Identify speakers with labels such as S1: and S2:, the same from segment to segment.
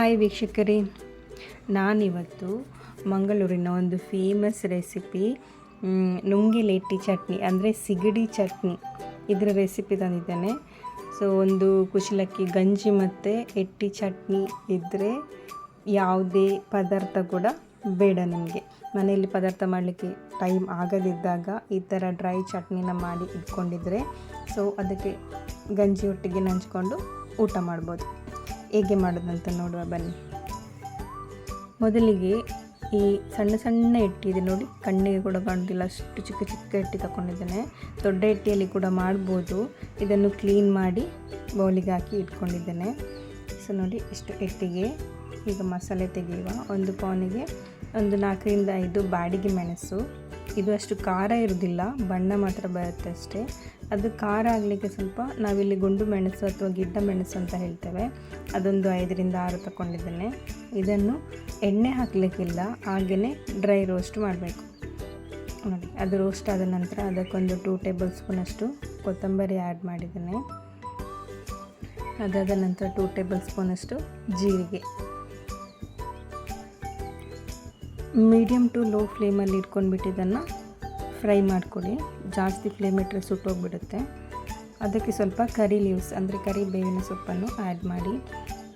S1: Hi ವೀಕ್ಷಕರೇ. ನಾನಿವತ್ತು ಮಂಗಳೂರಿನ ಒಂದು ಫೇಮಸ್ ರೆಸಿಪಿ ನುಂಗಿಲೇಟಿ ಚಟ್ನಿ, ಅಂದರೆ ಸಿಗಡಿ ಚಟ್ನಿ ಇದರ ರೆಸಿಪಿ ತಂದಿದ್ದೇನೆ. ಸೊ ಒಂದು ಕುಶಲಕ್ಕಿ ಗಂಜಿ ಮತ್ತು ಎಟ್ಟಿ ಚಟ್ನಿ ಇದ್ದರೆ ಯಾವುದೇ ಪದಾರ್ಥ ಕೂಡ ಬೇಡ ನಿಮಗೆ. ಮನೆಯಲ್ಲಿ ಪದಾರ್ಥ ಮಾಡಲಿಕ್ಕೆ ಟೈಮ್ ಆಗದಿದ್ದಾಗ ಈ ಥರ ಡ್ರೈ ಚಟ್ನಿನ ಮಾಡಿ ಇಟ್ಕೊಂಡಿದ್ರೆ ಸೊ ಅದಕ್ಕೆ ಗಂಜಿ ಒಟ್ಟಿಗೆ ನಂಚ್ಕೊಂಡು ಊಟ ಮಾಡ್ಬೋದು. ಹೇಗೆ ಮಾಡೋದಂತ ನೋಡುವ ಬನ್ನಿ. ಮೊದಲಿಗೆ ಈ ಸಣ್ಣ ಸಣ್ಣ ಎಟ್ಟಿದೆ ನೋಡಿ, ಕಣ್ಣಿಗೆ ಕೂಡ ಕಾಣುವುದಿಲ್ಲ ಅಷ್ಟು ಚಿಕ್ಕ ಚಿಕ್ಕ ಇಟ್ಟಿ ತಗೊಂಡಿದ್ದೇನೆ ದೊಡ್ಡ ಎಟ್ಟಿಯಲ್ಲಿ ಕೂಡ ಮಾಡ್ಬೋದು. ಇದನ್ನು ಕ್ಲೀನ್ ಮಾಡಿ ಬೌಲಿಗೆ ಹಾಕಿ ಇಟ್ಕೊಂಡಿದ್ದೇನೆ. ಸೊ ನೋಡಿ, ಇಷ್ಟು ಎಟ್ಟಿಗೆ. ಈಗ ಮಸಾಲೆ ತೆಗೆಯುವ ಒಂದು ಪೌನಿಗೆ ಒಂದು ನಾಲ್ಕರಿಂದ ಐದು ಬಾಡಿಗೆ ಮೆಣಸು. ಇದು ಅಷ್ಟು ಖಾರ ಇರೋದಿಲ್ಲ, ಬಣ್ಣ ಮಾತ್ರ ಬರುತ್ತೆ ಅಷ್ಟೇ. ಅದು ಖಾರ ಆಗಲಿಕ್ಕೆ ಸ್ವಲ್ಪ ನಾವಿಲ್ಲಿ ಗುಂಡು ಮೆಣಸು ಅಥವಾ ಗಿಡ್ಡ ಮೆಣಸು ಅಂತ ಹೇಳ್ತೇವೆ. ಅದೊಂದು ಐದರಿಂದ ಆರು ತಗೊಂಡಿದ್ದೇನೆ ಇದನ್ನು ಎಣ್ಣೆ ಹಾಕಲಿಕ್ಕಿಲ್ಲ ಹಾಗೆಯೇ ಡ್ರೈ ರೋಸ್ಟ್ ಮಾಡಬೇಕು. ನೋಡಿ, ಅದು ರೋಸ್ಟ್ ಆದ ನಂತರ ಅದಕ್ಕೊಂದು ಟೂ ಟೇಬಲ್ ಸ್ಪೂನಷ್ಟು ಕೊತ್ತಂಬರಿ ಆ್ಯಡ್ ಮಾಡಿದ್ದೇನೆ. ಅದಾದ ನಂತರ ಟೂ ಟೇಬಲ್ ಸ್ಪೂನಷ್ಟು ಜೀರಿಗೆ. ಮೀಡಿಯಮ್ ಟು ಲೋ ಫ್ಲೇಮಲ್ಲಿ ಇಟ್ಕೊಂಡ್ಬಿಟ್ಟು ಇದನ್ನು ಫ್ರೈ ಮಾಡಿಕೊಡಿ. ಜಾಸ್ತಿ ಫ್ಲೇಮ್ ಇಟ್ಟರೆ ಸುಟ್ಟೋಗ್ಬಿಡುತ್ತೆ. ಅದಕ್ಕೆ ಸ್ವಲ್ಪ ಕರಿ ಲೀವ್ಸ್ ಅಂದರೆ ಕರಿ ಬೇವಿನ ಸೊಪ್ಪನ್ನು ಆ್ಯಡ್ ಮಾಡಿ.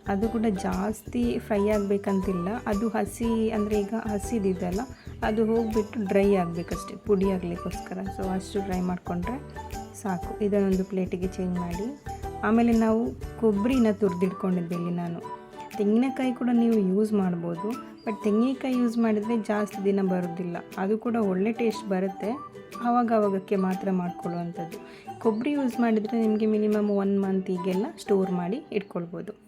S1: ಅದು ಕೂಡ ಜಾಸ್ತಿ ಫ್ರೈ ಆಗಬೇಕಂತಿಲ್ಲ. ಅದು ಹಸಿ, ಅಂದರೆ ಈಗ ಹಸಿದಿದೆಯಲ್ಲ, ಅದು ಹೋಗಿಬಿಟ್ಟು ಡ್ರೈ ಆಗಬೇಕಷ್ಟೆ, ಪುಡಿ ಆಗಲಿಕ್ಕೋಸ್ಕರ. ಸೊ ಅಷ್ಟು ಡ್ರೈ ಮಾಡಿಕೊಂಡ್ರೆ ಸಾಕು. ಇದನ್ನೊಂದು ಪ್ಲೇಟಿಗೆ ಚೇಂಜ್ ಮಾಡಿ. ಆಮೇಲೆ ನಾವು ಕೊಬ್ಬರಿನ ತುರಿದಿಟ್ಕೊಂಡಿದ್ದೆ ಇಲ್ಲಿ ನಾನು. ತೆಂಗಿನಕಾಯಿ ಕೂಡ ನೀವು ಯೂಸ್ ಮಾಡ್ಬೋದು. ಬಟ್ ತೆಂಗಿನಕಾಯಿ ಯೂಸ್ ಮಾಡಿದರೆ ಜಾಸ್ತಿ ದಿನ ಬರೋದಿಲ್ಲ. ಅದು ಕೂಡ ಒಳ್ಳೆ ಟೇಸ್ಟ್ ಬರುತ್ತೆ. ಆವಾಗ ಆವಾಗಕ್ಕೆ ಮಾತ್ರ ಮಾಡ್ಕೊಳ್ಳುವಂಥದ್ದು. ಕೊಬ್ಬರಿ ಯೂಸ್ ಮಾಡಿದರೆ ನಿಮಗೆ ಮಿನಿಮಮ್ ಒನ್ ಮಂತ್ ಹೀಗೆಲ್ಲ ಸ್ಟೋರ್ ಮಾಡಿ ಇಟ್ಕೊಳ್ಬೋದು.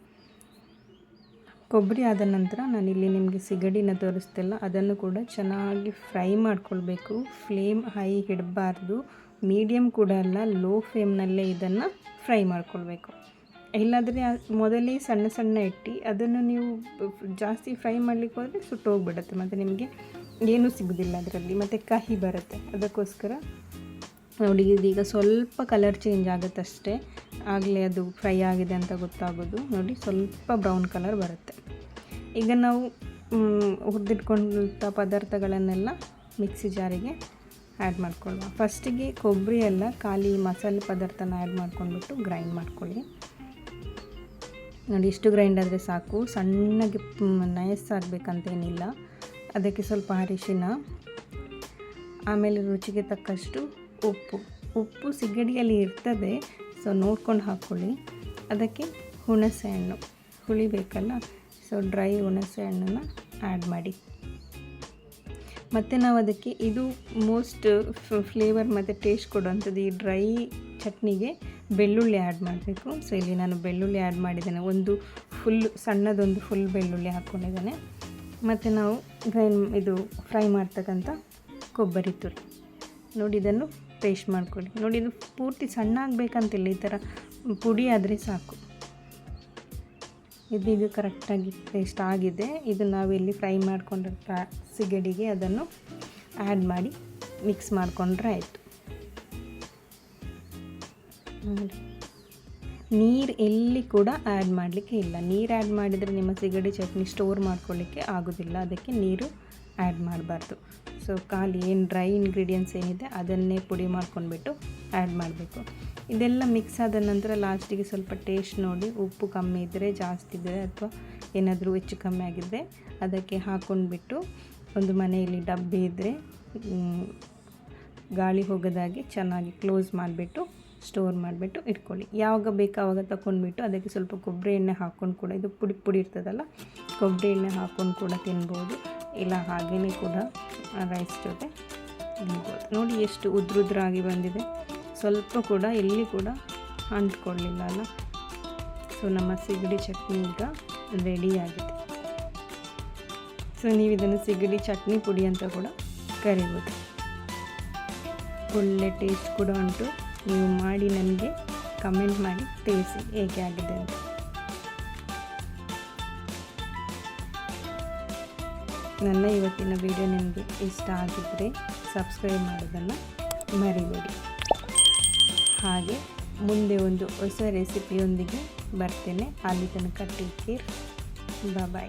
S1: ಕೊಬ್ಬರಿ ಆದ ನಂತರ ನಾನು ಇಲ್ಲಿ ನಿಮಗೆ ಸಿಗಡಿನ ತೋರಿಸ್ತಿಲ್ಲ. ಅದನ್ನು ಕೂಡ ಚೆನ್ನಾಗಿ ಫ್ರೈ ಮಾಡ್ಕೊಳ್ಬೇಕು. Flame high ಇಡಬಾರ್ದು. ಮೀಡಿಯಮ್ ಕೂಡ ಅಲ್ಲ, ಲೋ ಫ್ಲೇಮ್ನಲ್ಲೇ ಇದನ್ನು ಫ್ರೈ ಮಾಡ್ಕೊಳ್ಬೇಕು. ಇಲ್ಲಾಂದರೆ ಮೊದಲೇ ಸಣ್ಣ ಸಣ್ಣ ಇಟ್ಟು ಅದನ್ನು ನೀವು ಜಾಸ್ತಿ ಫ್ರೈ ಮಾಡಲಿಕ್ಕೆ ಹೋದರೆ ಸುಟ್ಟೋಗ್ಬಿಡುತ್ತೆ ಮತ್ತು ನಿಮಗೆ ಏನೂ ಸಿಗೋದಿಲ್ಲ ಅದರಲ್ಲಿ. ಮತ್ತು ಕಹಿ ಬರುತ್ತೆ. ಅದಕ್ಕೋಸ್ಕರ ನೋಡಿ, ಇದೀಗ ಸ್ವಲ್ಪ ಕಲರ್ ಚೇಂಜ್ ಆಗುತ್ತಷ್ಟೇ ಆಗಲೇ ಅದು ಫ್ರೈ ಆಗಿದೆ ಅಂತ ಗೊತ್ತಾಗೋದು. ನೋಡಿ, ಸ್ವಲ್ಪ ಬ್ರೌನ್ ಕಲರ್ ಬರುತ್ತೆ. ಈಗ ನಾವು ಹುರಿದಿಟ್ಕೊಂಡಂಥ ಪದಾರ್ಥಗಳನ್ನೆಲ್ಲ ಮಿಕ್ಸಿ ಜಾರಿಗೆ ಆ್ಯಡ್ ಮಾಡ್ಕೊಳ್ಳುವ ಫಸ್ಟಿಗೆ ಕೊಬ್ಬರಿ ಎಲ್ಲ ಖಾಲಿ ಮಸಾಲೆ ಪದಾರ್ಥನ ಆ್ಯಡ್ ಮಾಡ್ಕೊಂಡ್ಬಿಟ್ಟು ಗ್ರೈಂಡ್ ಮಾಡ್ಕೊಳ್ಳಿ. ನೋಡಿ, ಇಷ್ಟು ಗ್ರೈಂಡ್ ಆದರೆ ಸಾಕು. ಸಣ್ಣಗೆ ನಯಸ್ ಆಗಬೇಕಂತೇನಿಲ್ಲ. ಅದಕ್ಕೆ ಸ್ವಲ್ಪ ಅರಿಶಿನ, ಆಮೇಲೆ ರುಚಿಗೆ ತಕ್ಕಷ್ಟು ಉಪ್ಪು. ಉಪ್ಪು ಸಿಗಡಿಯಲ್ಲಿ ಇರ್ತದೆ ಸೊ ನೋಡ್ಕೊಂಡು ಹಾಕ್ಕೊಳ್ಳಿ ಅದಕ್ಕೆ ಹುಣಸೆ ಹಣ್ಣು. ಹುಳಿ ಬೇಕಲ್ಲ ಸೊ ಡ್ರೈ ಹುಣಸೆ ಹಣ್ಣನ್ನು ಆ್ಯಡ್ ಮಾಡಿ. ಮತ್ತು ನಾವು ಅದಕ್ಕೆ ಇದು ಮೋಸ್ಟ್ ಫ್ಲೇವರ್ ಮತ್ತು ಟೇಸ್ಟ್ ಕೊಡುವಂಥದ್ದು ಈ ಡ್ರೈ ಚಟ್ನಿಗೆ ಬೆಳ್ಳುಳ್ಳಿ ಆ್ಯಡ್ ಮಾಡಬೇಕು. ಸೊ ಇಲ್ಲಿ ನಾನು ಬೆಳ್ಳುಳ್ಳಿ ಆ್ಯಡ್ ಮಾಡಿದ್ದೇನೆ. ಒಂದು ಫುಲ್ ಸಣ್ಣದೊಂದು ಫುಲ್ ಬೆಳ್ಳುಳ್ಳಿ ಹಾಕ್ಕೊಂಡಿದ್ದೇನೆ ಮತ್ತು ನಾವು ಗ್ರೈಂಡ್ ಇದು ಫ್ರೈ ಮಾಡ್ತಕ್ಕಂಥ ಕೊಬ್ಬರಿ ತುರಿ. ನೋಡಿ ಇದನ್ನು ಪೇಸ್ಟ್ ಮಾಡ್ಕೊಳ್ಳಿ. ನೋಡಿ ಇದು ಪೂರ್ತಿ ಸಣ್ಣ ಆಗಬೇಕಂತಿಲ್ಲ ಈ ಥರ ಪುಡಿ ಆದರೆ ಸಾಕು. ಇದೀಗ ಕರೆಕ್ಟಾಗಿ ಪೇಸ್ಟ್ ಆಗಿದೆ. ಇದು ನಾವಿಲ್ಲಿ ಫ್ರೈ ಮಾಡಿಕೊಂಡಿರ್ತ ಸಿಗಡಿಗೆ ಅದನ್ನು ಆ್ಯಡ್ ಮಾಡಿ ಮಿಕ್ಸ್ ಮಾಡಿಕೊಂಡ್ರೆ ಆಯಿತು. ನೀರು ಎಲ್ಲಿ ಕೂಡ ಆ್ಯಡ್ ಮಾಡಲಿಕ್ಕೆ ಇಲ್ಲ. ನೀರು ಆ್ಯಡ್ ಮಾಡಿದರೆ ನಿಮ್ಮ ಸಿಗಡಿ ಚಟ್ನಿ ಸ್ಟೋರ್ ಮಾಡ್ಕೊಳ್ಳಿಕ್ಕೆ ಆಗೋದಿಲ್ಲ. ಅದಕ್ಕೆ ನೀರು ಆ್ಯಡ್ ಮಾಡಬಾರ್ದು. ಸೊ ಖಾಲಿ ಏನು ಡ್ರೈ ಇಂಗ್ರೀಡಿಯೆಂಟ್ಸ್ ಏನಿದೆ ಅದನ್ನೇ ಪುಡಿ ಮಾಡ್ಕೊಂಡ್ಬಿಟ್ಟು ಆ್ಯಡ್ ಮಾಡಬೇಕು. ಇದೆಲ್ಲ ಮಿಕ್ಸ್ ಆದ ನಂತರ ಲಾಸ್ಟಿಗೆ ಸ್ವಲ್ಪ ಟೇಸ್ಟ್ ನೋಡಿ, ಉಪ್ಪು ಕಮ್ಮಿ ಇದ್ದರೆ ಜಾಸ್ತಿ ಇದ್ದರೆ ಅಥವಾ ಏನಾದರೂ ಹೆಚ್ಚು ಕಮ್ಮಿ ಆಗಿದ್ದರೆ ಅದಕ್ಕೆ ಹಾಕ್ಕೊಂಡ್ಬಿಟ್ಟು ಒಂದು ಮನೆಯಲ್ಲಿ ಡಬ್ಬಿ ಇದ್ದರೆ ಗಾಳಿ ಹೋಗೋದಾಗಿ ಚೆನ್ನಾಗಿ ಕ್ಲೋಸ್ ಮಾಡಿಬಿಟ್ಟು ಸ್ಟೋರ್ ಮಾಡಿಬಿಟ್ಟು ಇಟ್ಕೊಳ್ಳಿ. ಯಾವಾಗ ಬೇಕು ಆವಾಗ ತಗೊಂಡ್ಬಿಟ್ಟು ಅದಕ್ಕೆ ಸ್ವಲ್ಪ ಕೊಬ್ಬರಿ ಎಣ್ಣೆ ಹಾಕ್ಕೊಂಡು ಕೂಡ, ಇದು ಪುಡಿ ಪುಡಿ ಇರ್ತದಲ್ಲ, ಕೊಬ್ಬರಿ ಎಣ್ಣೆ ಹಾಕ್ಕೊಂಡು ಕೂಡ ತಿನ್ಬೋದು. ಇಲ್ಲ ಹಾಗೆಯೇ ಕೂಡ ರೈಸ್ ಜೊತೆ ತಿನ್ಬೋದು. ನೋಡಿ ಎಷ್ಟು ಉದ್ರುದ್ರಾಗಿ ಬಂದಿದೆ. ಸ್ವಲ್ಪ ಕೂಡ ಇಲ್ಲಿ ಕೂಡ ಅಂಟ್ಕೊಳ್ಳಿಲ್ಲ ಅಲ್ಲ? ಸೊ ನಮ್ಮ ಸಿಗಡಿ ಚಟ್ನಿ ಈಗ ರೆಡಿಯಾಗಿದೆ ಸೊ ನೀವು ಇದನ್ನು ಸಿಗಡಿ ಚಟ್ನಿ ಪುಡಿ ಅಂತ ಕೂಡ ಕರಿಬೋದು. ಒಳ್ಳೆ ಟೇಸ್ಟ್ ಕೂಡ ಉಂಟು. ನೀವು ಮಾಡಿ ನನಗೆ ಕಮೆಂಟ್ ಮಾಡಿ ತಿಳಿಸಿ ಹೇಗೆ ಆಗಿದೆ ಅಂತ. ನನ್ನ ಇವತ್ತಿನ ವಿಡಿಯೋ ನಿಮಗೆ ಇಷ್ಟ ಆಗಿದ್ದರೆ ಸಬ್ಸ್ಕ್ರೈಬ್ ಮಾಡೋದನ್ನು ಮರಿಬೇಡಿ. ಹಾಗೆ ಮುಂದೆ ಒಂದು ಹೊಸ ರೆಸಿಪಿಯೊಂದಿಗೆ ಬರ್ತೇನೆ. ಅಲ್ಲಿ ತನಕ ಟೇಕ್ ಕೇರ್ ಬಾಯ್